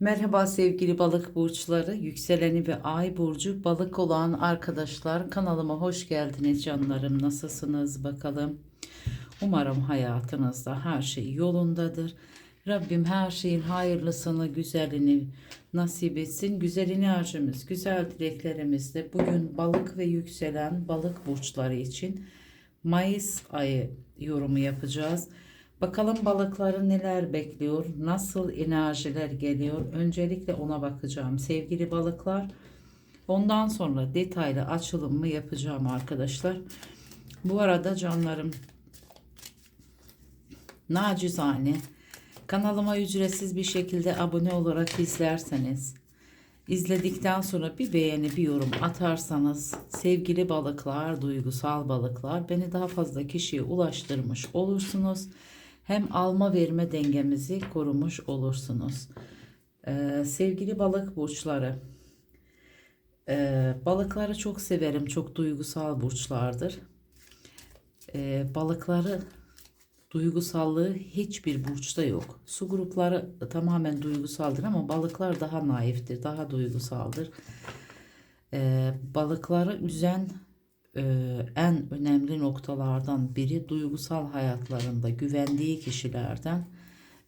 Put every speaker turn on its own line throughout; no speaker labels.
Merhaba sevgili balık burçları, yükseleni ve ay burcu balık olan arkadaşlar kanalıma hoş geldiniz canlarım. Nasılsınız bakalım? Umarım hayatınızda her şey yolundadır. Rabbim her şeyin hayırlısını, güzelini nasip etsin. Güzel enerjimiz, güzel dileklerimizle bugün balık ve yükselen balık burçları için Mayıs ayı yorumu yapacağız. Bakalım balıkları neler bekliyor, nasıl enerjiler geliyor. Öncelikle ona bakacağım sevgili balıklar. Ondan sonra detaylı açılımı yapacağım arkadaşlar. Bu arada canlarım nacizane kanalıma ücretsiz bir şekilde abone olarak izlerseniz izledikten sonra bir beğeni bir yorum atarsanız sevgili balıklar duygusal balıklar beni daha fazla kişiye ulaştırmış olursunuz hem alma verme dengemizi korumuş olursunuz Ee, sevgili balık burçları ee, balıkları çok severim çok duygusal burçlardır Ee, balıkları duygusallığı hiçbir burçta yok. Su grupları tamamen duygusaldır ama balıklar daha naiftir, daha duygusaldır. Ee, balıkları üzen e, en önemli noktalardan biri duygusal hayatlarında güvendiği kişilerden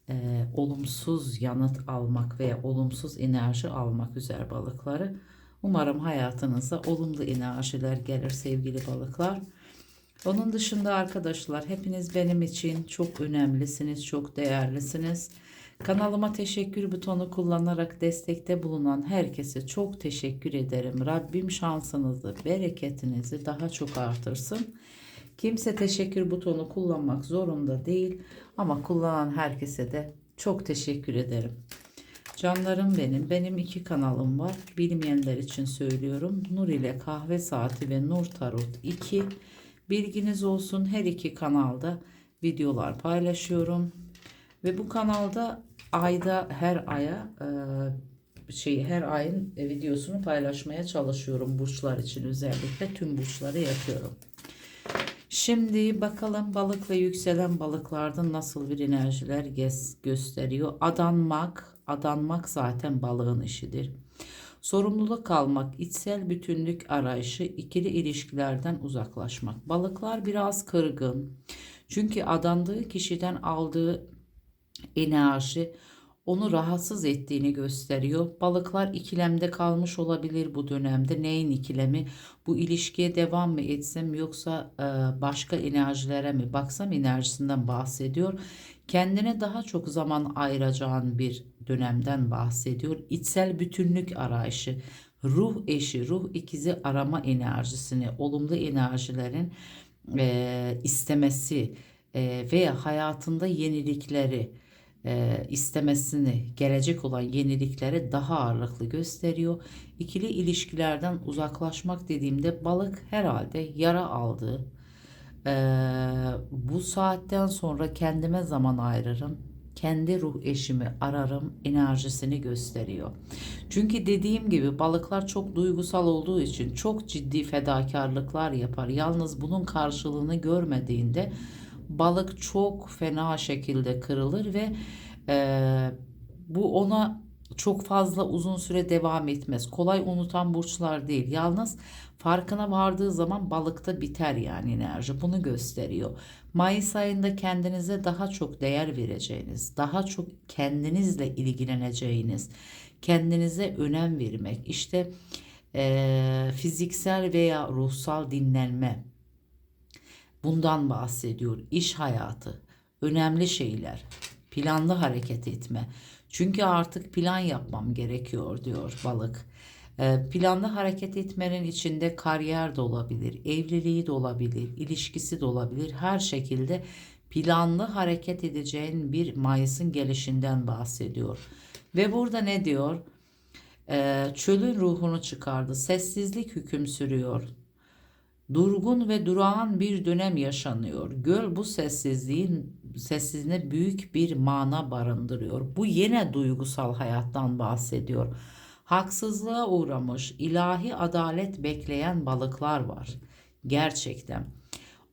e, olumsuz yanıt almak veya olumsuz enerji almak üzere balıkları. Umarım hayatınıza olumlu enerjiler gelir sevgili balıklar. Onun dışında arkadaşlar hepiniz benim için çok önemlisiniz, çok değerlisiniz. Kanalıma teşekkür butonu kullanarak destekte bulunan herkese çok teşekkür ederim. Rabbim şansınızı, bereketinizi daha çok artırsın. Kimse teşekkür butonu kullanmak zorunda değil ama kullanan herkese de çok teşekkür ederim. Canlarım benim. Benim iki kanalım var. Bilmeyenler için söylüyorum. Nur ile Kahve Saati ve Nur Tarot 2. Bilginiz olsun her iki kanalda videolar paylaşıyorum. Ve bu kanalda ayda her aya e, şey her ayın e, videosunu paylaşmaya çalışıyorum burçlar için özellikle tüm burçları yapıyorum. Şimdi bakalım balık ve yükselen balıklarda nasıl bir enerjiler gösteriyor. Adanmak, adanmak zaten balığın işidir. Sorumluluk almak, içsel bütünlük arayışı, ikili ilişkilerden uzaklaşmak. Balıklar biraz kırgın. Çünkü adandığı kişiden aldığı enerji onu rahatsız ettiğini gösteriyor. Balıklar ikilemde kalmış olabilir bu dönemde. Neyin ikilemi? Bu ilişkiye devam mı etsem yoksa e, başka enerjilere mi baksam enerjisinden bahsediyor. Kendine daha çok zaman ayıracağın bir dönemden bahsediyor. İçsel bütünlük arayışı, ruh eşi, ruh ikizi arama enerjisini, olumlu enerjilerin e, istemesi e, veya hayatında yenilikleri e, istemesini, gelecek olan yenilikleri daha ağırlıklı gösteriyor. İkili ilişkilerden uzaklaşmak dediğimde balık herhalde yara aldı. E, bu saatten sonra kendime zaman ayırırım. Kendi ruh eşimi ararım enerjisini gösteriyor. Çünkü dediğim gibi balıklar çok duygusal olduğu için çok ciddi fedakarlıklar yapar. Yalnız bunun karşılığını görmediğinde balık çok fena şekilde kırılır ve e, bu ona çok fazla uzun süre devam etmez. Kolay unutan burçlar değil. Yalnız farkına vardığı zaman balıkta biter yani enerji. Bunu gösteriyor. Mayıs ayında kendinize daha çok değer vereceğiniz, daha çok kendinizle ilgileneceğiniz, kendinize önem vermek, işte e, fiziksel veya ruhsal dinlenme, Bundan bahsediyor. İş hayatı, önemli şeyler, planlı hareket etme. Çünkü artık plan yapmam gerekiyor diyor balık. Ee, planlı hareket etmenin içinde kariyer de olabilir, evliliği de olabilir, ilişkisi de olabilir. Her şekilde planlı hareket edeceğin bir Mayıs'ın gelişinden bahsediyor. Ve burada ne diyor? Ee, çölün ruhunu çıkardı. Sessizlik hüküm sürüyor. Durgun ve durağan bir dönem yaşanıyor. Göl bu sessizliğin sessizliğine büyük bir mana barındırıyor. Bu yine duygusal hayattan bahsediyor. Haksızlığa uğramış, ilahi adalet bekleyen balıklar var. Gerçekten.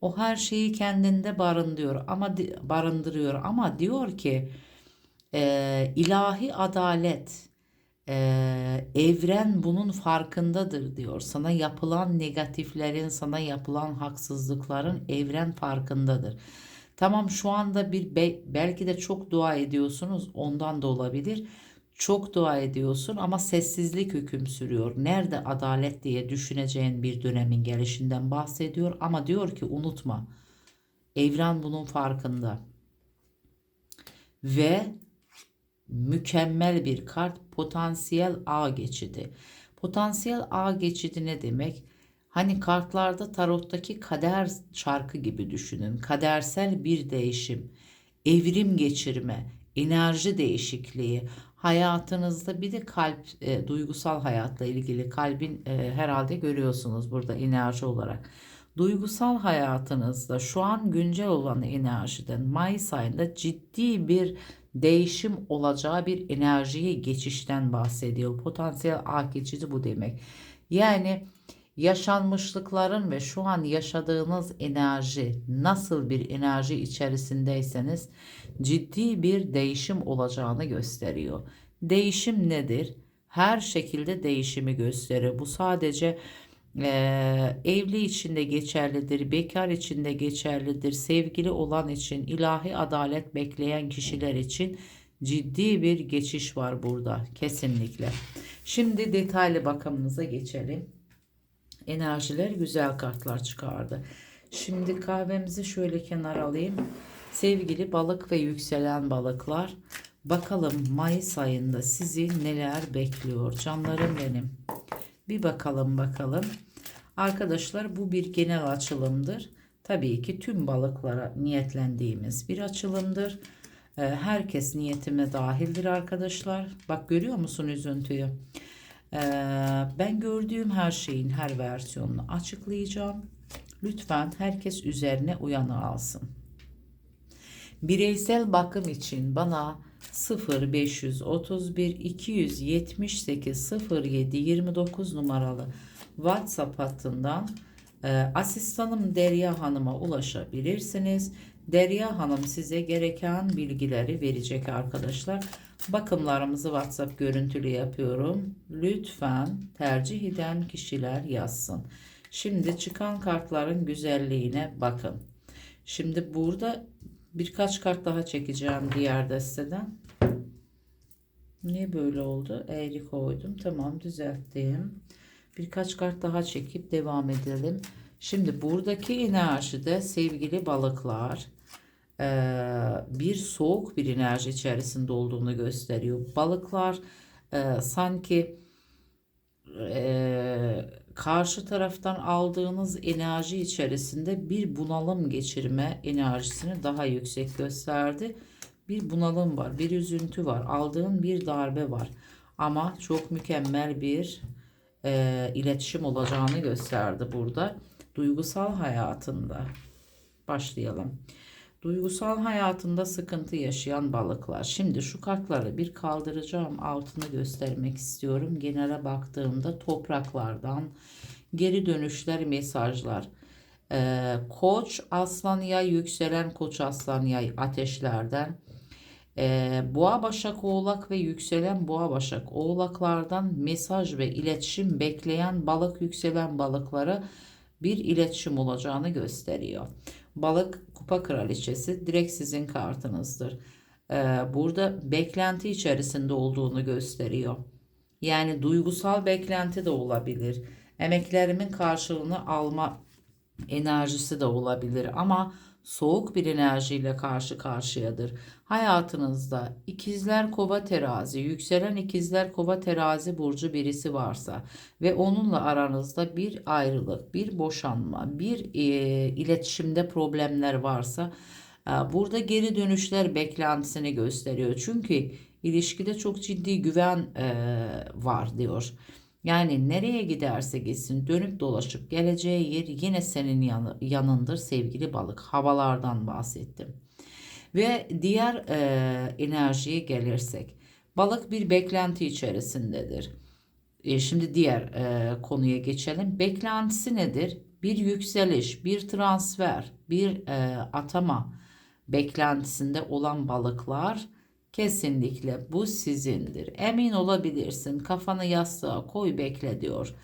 O her şeyi kendinde barındırıyor ama barındırıyor ama diyor ki e, ilahi adalet Ee, evren bunun farkındadır diyor. Sana yapılan negatiflerin, sana yapılan haksızlıkların evren farkındadır. Tamam şu anda bir be- belki de çok dua ediyorsunuz ondan da olabilir. Çok dua ediyorsun ama sessizlik hüküm sürüyor. Nerede adalet diye düşüneceğin bir dönemin gelişinden bahsediyor ama diyor ki unutma. Evren bunun farkında. Ve mükemmel bir kart potansiyel A geçidi. Potansiyel A geçidi ne demek? Hani kartlarda tarottaki kader çarkı gibi düşünün. Kadersel bir değişim, evrim geçirme, enerji değişikliği, hayatınızda bir de kalp, e, duygusal hayatla ilgili kalbin e, herhalde görüyorsunuz burada enerji olarak. Duygusal hayatınızda şu an güncel olan enerjiden Mayıs ayında ciddi bir değişim olacağı bir enerjiye geçişten bahsediyor. Potansiyel A geçidi bu demek. Yani yaşanmışlıkların ve şu an yaşadığınız enerji nasıl bir enerji içerisindeyseniz ciddi bir değişim olacağını gösteriyor. Değişim nedir? Her şekilde değişimi gösterir. Bu sadece eee, evli için de geçerlidir, bekar için de geçerlidir, sevgili olan için, ilahi adalet bekleyen kişiler için ciddi bir geçiş var burada kesinlikle. Şimdi detaylı bakımımıza geçelim. Enerjiler güzel kartlar çıkardı. Şimdi kahvemizi şöyle kenara alayım. Sevgili balık ve yükselen balıklar, bakalım Mayıs ayında sizi neler bekliyor canlarım benim. Bir bakalım bakalım. Arkadaşlar bu bir genel açılımdır. Tabii ki tüm balıklara niyetlendiğimiz bir açılımdır. Ee, Herkes niyetime dahildir arkadaşlar. Bak görüyor musun üzüntüyü? Ee, Ben gördüğüm her şeyin her versiyonunu açıklayacağım. Lütfen herkes üzerine uyanı alsın. Bireysel bakım için bana 0531 278 07 29 numaralı WhatsApp hattından e, asistanım Derya Hanım'a ulaşabilirsiniz. Derya Hanım size gereken bilgileri verecek arkadaşlar. Bakımlarımızı WhatsApp görüntülü yapıyorum. Lütfen tercih eden kişiler yazsın. Şimdi çıkan kartların güzelliğine bakın. Şimdi burada birkaç kart daha çekeceğim diğer desteden. Niye böyle oldu? Eğri koydum. Tamam düzelttim. Birkaç kart daha çekip devam edelim. Şimdi buradaki enerjide sevgili balıklar eee, bir soğuk bir enerji içerisinde olduğunu gösteriyor. Balıklar eee, sanki eee, karşı taraftan aldığınız enerji içerisinde bir bunalım geçirme enerjisini daha yüksek gösterdi. Bir bunalım var, bir üzüntü var, aldığın bir darbe var. Ama çok mükemmel bir eee, iletişim olacağını gösterdi burada. Duygusal hayatında başlayalım. Duygusal hayatında sıkıntı yaşayan balıklar. Şimdi şu kartları bir kaldıracağım. Altını göstermek istiyorum. Genele baktığımda topraklardan geri dönüşler, mesajlar. Ee, koç, aslan yay, yükselen koç, aslan yay ateşlerden. Ee, boğa, başak, oğlak ve yükselen boğa, başak, oğlaklardan mesaj ve iletişim bekleyen balık, yükselen balıklara bir iletişim olacağını gösteriyor. Balık kupa kraliçesi direkt sizin kartınızdır. Ee, burada beklenti içerisinde olduğunu gösteriyor. Yani duygusal beklenti de olabilir. Emeklerimin karşılığını alma enerjisi de olabilir ama soğuk bir enerjiyle karşı karşıyadır. Hayatınızda ikizler kova terazi, yükselen ikizler kova terazi burcu birisi varsa ve onunla aranızda bir ayrılık, bir boşanma, bir e, iletişimde problemler varsa e, burada geri dönüşler beklentisini gösteriyor. Çünkü ilişkide çok ciddi güven e, var diyor. Yani nereye giderse gitsin dönüp dolaşıp geleceği yer yine senin yanı, yanındır sevgili balık. Havalardan bahsettim. Ve diğer e, enerjiye gelirsek balık bir beklenti içerisindedir. E, şimdi diğer e, konuya geçelim. Beklentisi nedir? Bir yükseliş, bir transfer, bir e, atama beklentisinde olan balıklar Kesinlikle bu sizindir. Emin olabilirsin. Kafanı yastığa koy bekle diyor.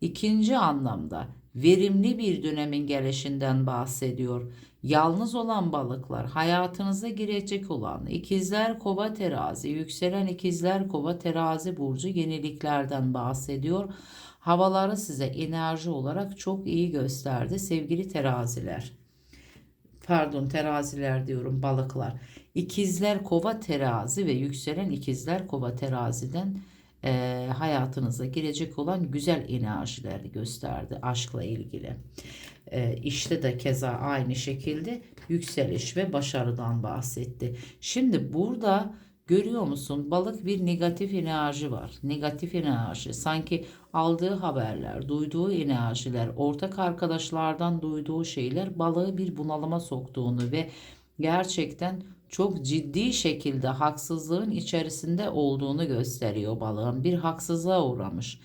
İkinci anlamda verimli bir dönemin gelişinden bahsediyor. Yalnız olan balıklar, hayatınıza girecek olan ikizler kova terazi, yükselen ikizler kova terazi burcu yeniliklerden bahsediyor. Havaları size enerji olarak çok iyi gösterdi sevgili teraziler pardon teraziler diyorum balıklar. İkizler kova terazi ve yükselen ikizler kova teraziden e, hayatınıza girecek olan güzel enerjileri gösterdi aşkla ilgili. E, işte de keza aynı şekilde yükseliş ve başarıdan bahsetti. Şimdi burada görüyor musun balık bir negatif enerji var. Negatif enerji sanki aldığı haberler, duyduğu enerjiler, ortak arkadaşlardan duyduğu şeyler balığı bir bunalıma soktuğunu ve gerçekten çok ciddi şekilde haksızlığın içerisinde olduğunu gösteriyor balığın. Bir haksızlığa uğramış.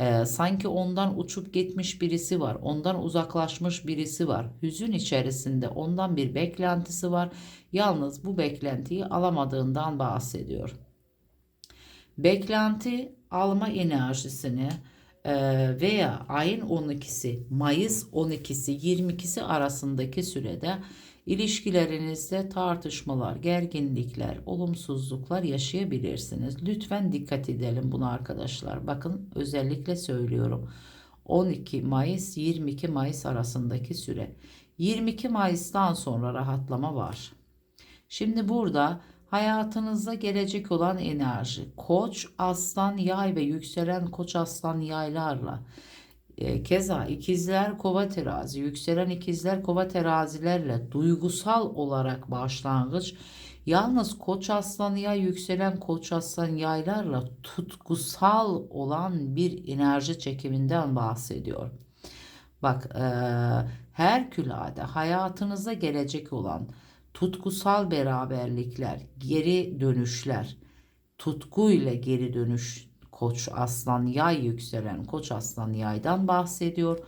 Ee, sanki ondan uçup gitmiş birisi var. Ondan uzaklaşmış birisi var. Hüzün içerisinde ondan bir beklentisi var. Yalnız bu beklentiyi alamadığından bahsediyor. Beklenti alma enerjisini e, veya ayın 12'si, Mayıs 12'si, 22'si arasındaki sürede ilişkilerinizde tartışmalar, gerginlikler, olumsuzluklar yaşayabilirsiniz. Lütfen dikkat edelim buna arkadaşlar. Bakın özellikle söylüyorum. 12 Mayıs 22 Mayıs arasındaki süre. 22 Mayıs'tan sonra rahatlama var. Şimdi burada hayatınızda gelecek olan enerji, koç, aslan, yay ve yükselen koç, aslan, yaylarla e, keza ikizler kova terazi, yükselen ikizler kova terazilerle duygusal olarak başlangıç Yalnız koç aslan yay yükselen koç aslan yaylarla tutkusal olan bir enerji çekiminden bahsediyor. Bak e, her külade hayatınıza gelecek olan tutkusal beraberlikler, geri dönüşler, tutkuyla geri dönüş koç aslan yay yükselen koç aslan yaydan bahsediyor.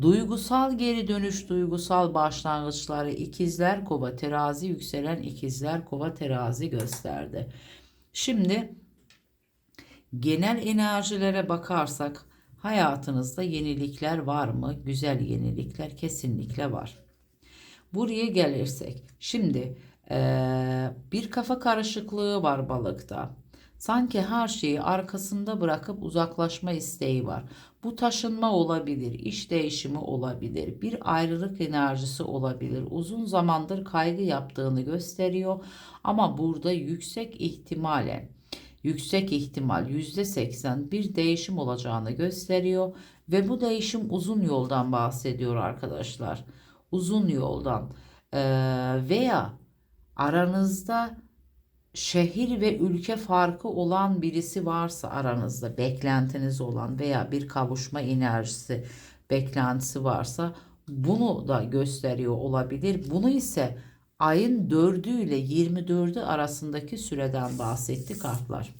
Duygusal geri dönüş, duygusal başlangıçları ikizler kova terazi yükselen ikizler kova terazi gösterdi. Şimdi genel enerjilere bakarsak hayatınızda yenilikler var mı? Güzel yenilikler kesinlikle var. Buraya gelirsek şimdi ee, bir kafa karışıklığı var balıkta. Sanki her şeyi arkasında bırakıp uzaklaşma isteği var. Bu taşınma olabilir, iş değişimi olabilir, bir ayrılık enerjisi olabilir. Uzun zamandır kaygı yaptığını gösteriyor ama burada yüksek ihtimale yüksek ihtimal %80 bir değişim olacağını gösteriyor ve bu değişim uzun yoldan bahsediyor arkadaşlar. Uzun yoldan ee, veya aranızda şehir ve ülke farkı olan birisi varsa aranızda beklentiniz olan veya bir kavuşma enerjisi beklentisi varsa bunu da gösteriyor olabilir. Bunu ise ayın 4'ü ile 24'ü arasındaki süreden bahsetti kartlar.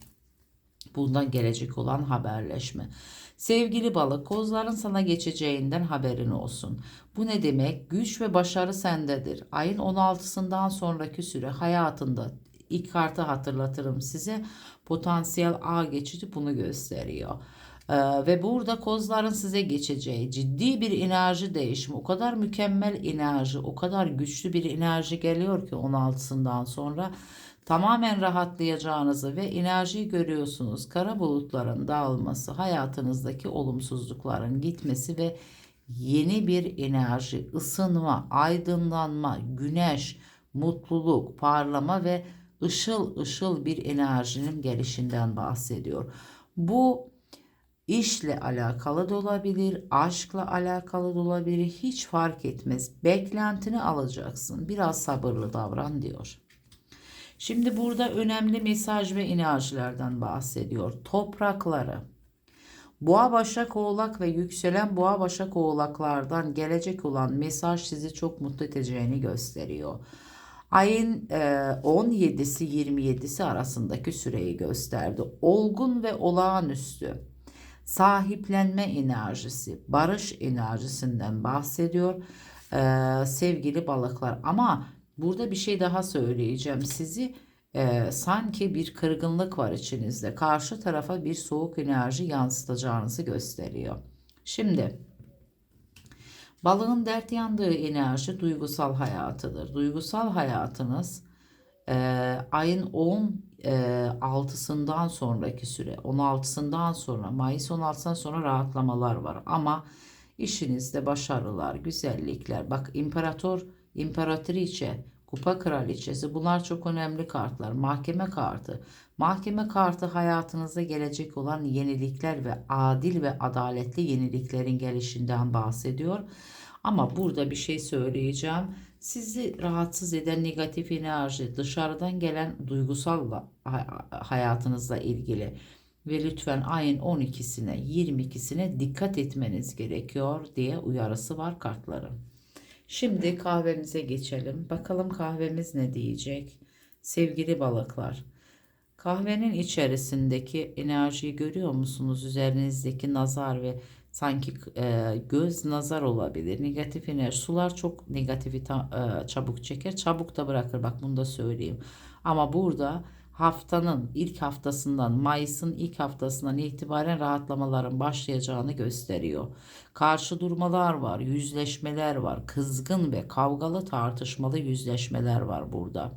Bundan gelecek olan haberleşme. Sevgili balık, kozların sana geçeceğinden haberin olsun. Bu ne demek? Güç ve başarı sendedir. Ayın 16'sından sonraki süre hayatında ilk kartı hatırlatırım size. Potansiyel A geçidi bunu gösteriyor. Ee, ve burada kozların size geçeceği ciddi bir enerji değişimi, o kadar mükemmel enerji, o kadar güçlü bir enerji geliyor ki 16'sından sonra tamamen rahatlayacağınızı ve enerjiyi görüyorsunuz. Kara bulutların dağılması, hayatınızdaki olumsuzlukların gitmesi ve yeni bir enerji, ısınma, aydınlanma, güneş, mutluluk, parlama ve ışıl ışıl bir enerjinin gelişinden bahsediyor. Bu işle alakalı da olabilir, aşkla alakalı da olabilir, hiç fark etmez. Beklentini alacaksın. Biraz sabırlı davran diyor. Şimdi burada önemli mesaj ve enerjilerden bahsediyor. Toprakları, Boğa Başak Oğlak ve yükselen Boğa Başak Oğlaklardan gelecek olan mesaj sizi çok mutlu edeceğini gösteriyor. Ayın 17'si e, 27'si arasındaki süreyi gösterdi. Olgun ve olağanüstü sahiplenme enerjisi, barış enerjisinden bahsediyor ee, sevgili balıklar. Ama burada bir şey daha söyleyeceğim. Sizi Ee, sanki bir kırgınlık var içinizde. Karşı tarafa bir soğuk enerji yansıtacağınızı gösteriyor. Şimdi balığın dert yandığı enerji duygusal hayatıdır. Duygusal hayatınız e, ayın 16'sından sonraki süre 16'sından sonra Mayıs 16'sından sonra rahatlamalar var ama işinizde başarılar, güzellikler bak imparator, imparatoriçe, kupa kraliçesi bunlar çok önemli kartlar. Mahkeme kartı. Mahkeme kartı hayatınıza gelecek olan yenilikler ve adil ve adaletli yeniliklerin gelişinden bahsediyor. Ama burada bir şey söyleyeceğim. Sizi rahatsız eden negatif enerji, dışarıdan gelen duygusal hayatınızla ilgili ve lütfen ayın 12'sine 22'sine dikkat etmeniz gerekiyor diye uyarısı var kartların. Şimdi kahvemize geçelim. Bakalım kahvemiz ne diyecek? Sevgili balıklar. Kahvenin içerisindeki enerjiyi görüyor musunuz? Üzerinizdeki nazar ve sanki e, göz nazar olabilir. Negatif enerji. Sular çok negatifi ta, e, çabuk çeker. Çabuk da bırakır. Bak bunu da söyleyeyim. Ama burada haftanın ilk haftasından Mayıs'ın ilk haftasından itibaren rahatlamaların başlayacağını gösteriyor. Karşı durmalar var, yüzleşmeler var, kızgın ve kavgalı tartışmalı yüzleşmeler var burada.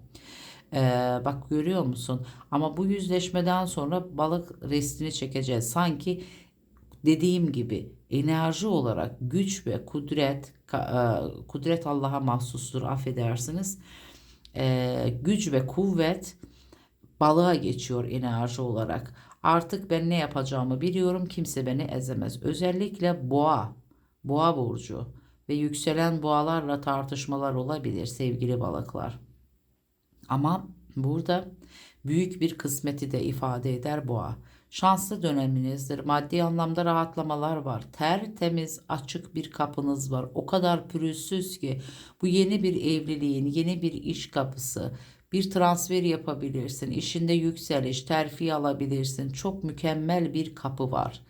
Ee, bak görüyor musun? Ama bu yüzleşmeden sonra balık restini çekeceğiz. Sanki dediğim gibi enerji olarak güç ve kudret e, kudret Allah'a mahsustur affedersiniz. Ee, güç ve kuvvet balığa geçiyor enerji olarak. Artık ben ne yapacağımı biliyorum. Kimse beni ezemez. Özellikle boğa, boğa burcu ve yükselen boğalarla tartışmalar olabilir sevgili balıklar. Ama burada büyük bir kısmeti de ifade eder boğa. Şanslı döneminizdir. Maddi anlamda rahatlamalar var. Tertemiz açık bir kapınız var. O kadar pürüzsüz ki bu yeni bir evliliğin, yeni bir iş kapısı, bir transfer yapabilirsin. İşinde yükseliş, terfi alabilirsin. Çok mükemmel bir kapı var.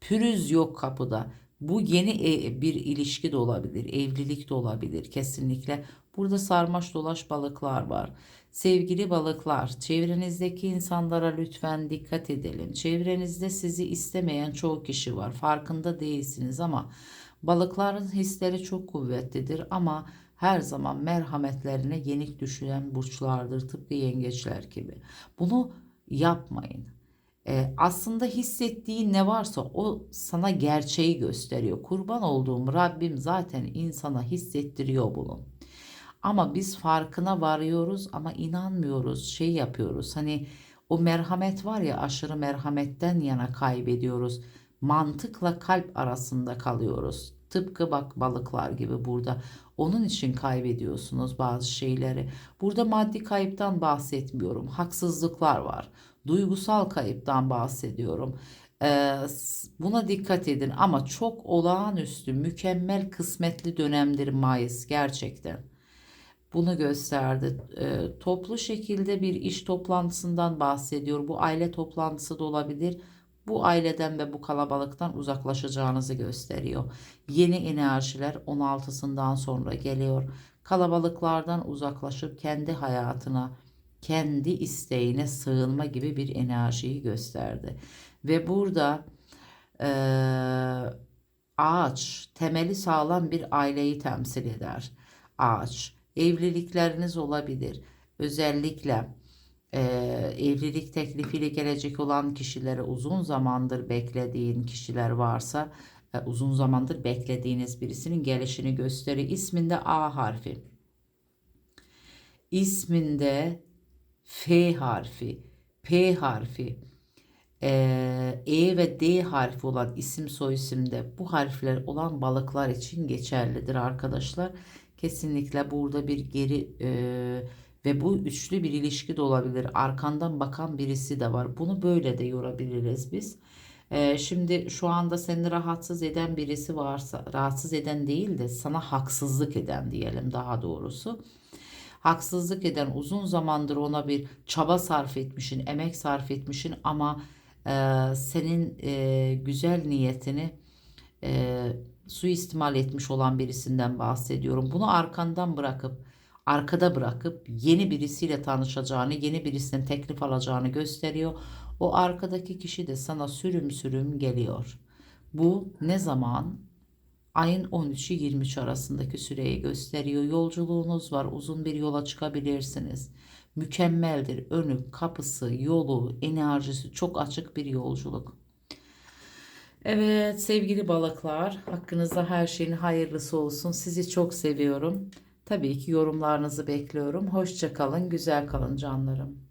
Pürüz yok kapıda. Bu yeni e, bir ilişki de olabilir, evlilik de olabilir kesinlikle. Burada sarmaş dolaş balıklar var. Sevgili balıklar, çevrenizdeki insanlara lütfen dikkat edelim. Çevrenizde sizi istemeyen çoğu kişi var. Farkında değilsiniz ama balıkların hisleri çok kuvvetlidir ama her zaman merhametlerine yenik düşülen burçlardır tıpkı yengeçler gibi. Bunu yapmayın. Ee, aslında hissettiğin ne varsa o sana gerçeği gösteriyor. Kurban olduğum Rabbim zaten insana hissettiriyor bunu. Ama biz farkına varıyoruz ama inanmıyoruz, şey yapıyoruz. Hani o merhamet var ya aşırı merhametten yana kaybediyoruz. Mantıkla kalp arasında kalıyoruz. Tıpkı bak balıklar gibi burada. Onun için kaybediyorsunuz bazı şeyleri. Burada maddi kayıptan bahsetmiyorum. Haksızlıklar var. Duygusal kayıptan bahsediyorum. Ee, buna dikkat edin ama çok olağanüstü, mükemmel kısmetli dönemdir Mayıs gerçekten. Bunu gösterdi. Ee, toplu şekilde bir iş toplantısından bahsediyor. Bu aile toplantısı da olabilir bu aileden ve bu kalabalıktan uzaklaşacağınızı gösteriyor. Yeni enerjiler 16'sından sonra geliyor. Kalabalıklardan uzaklaşıp kendi hayatına, kendi isteğine sığınma gibi bir enerjiyi gösterdi. Ve burada e, ağaç temeli sağlam bir aileyi temsil eder. Ağaç evlilikleriniz olabilir. Özellikle e, evlilik teklifiyle gelecek olan kişilere uzun zamandır beklediğin kişiler varsa e, uzun zamandır beklediğiniz birisinin gelişini gösterir. İsminde A harfi. İsminde F harfi, P harfi, e, e ve D harfi olan isim soy isimde bu harfler olan balıklar için geçerlidir arkadaşlar. Kesinlikle burada bir geri e, ve bu üçlü bir ilişki de olabilir. Arkandan bakan birisi de var. Bunu böyle de yorabiliriz biz. Ee, şimdi şu anda seni rahatsız eden birisi varsa rahatsız eden değil de sana haksızlık eden diyelim daha doğrusu. Haksızlık eden uzun zamandır ona bir çaba sarf etmişin, emek sarf etmişin ama e, senin e, güzel niyetini e, suistimal etmiş olan birisinden bahsediyorum. Bunu arkandan bırakıp arkada bırakıp yeni birisiyle tanışacağını, yeni birisinden teklif alacağını gösteriyor. O arkadaki kişi de sana sürüm sürüm geliyor. Bu ne zaman? Ayın 13'ü 23 arasındaki süreyi gösteriyor. Yolculuğunuz var. Uzun bir yola çıkabilirsiniz. Mükemmeldir. Önü, kapısı, yolu, enerjisi çok açık bir yolculuk. Evet sevgili balıklar, hakkınızda her şeyin hayırlısı olsun. Sizi çok seviyorum. Tabii ki yorumlarınızı bekliyorum. Hoşça kalın, güzel kalın canlarım.